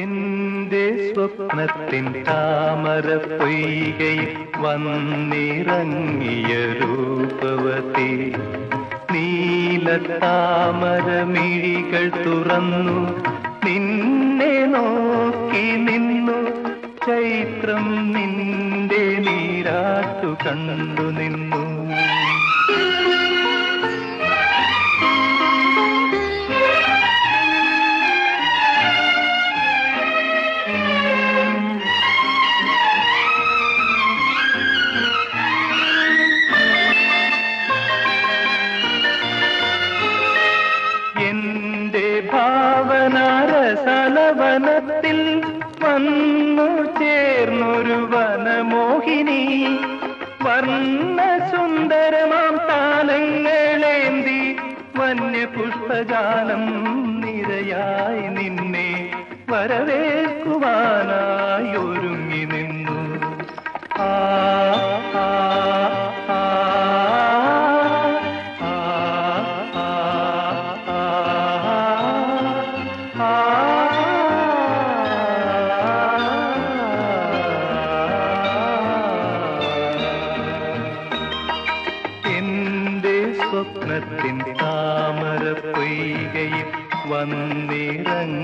എന്റെ സ്വപ്നത്തിൻ താമര പൊയ്കയിൽ വന്നിറങ്ങിയ രൂപവതി. നീല താമര മിഴികൾ തുറന്നു നിന്നെ നോക്കി നിന്നു. ചൈത്രം നിന്റെ നീരാട്ടു കണ്ടു നിന്നു. ഭാവനാരസലവനത്തിൽ വന്നു ചേർന്നൊരു വനമോഹിനി. വർണ സുന്ദരമാം താലങ്ങളേന്തി വന്യപുഷ്പജാലം നിരയായി നിന്നെ വരവേൽക്കുവാനായി സ്വപ്നത്തിൻ താമര പൊയ്കയിൽ വന്നിറങ്ങി.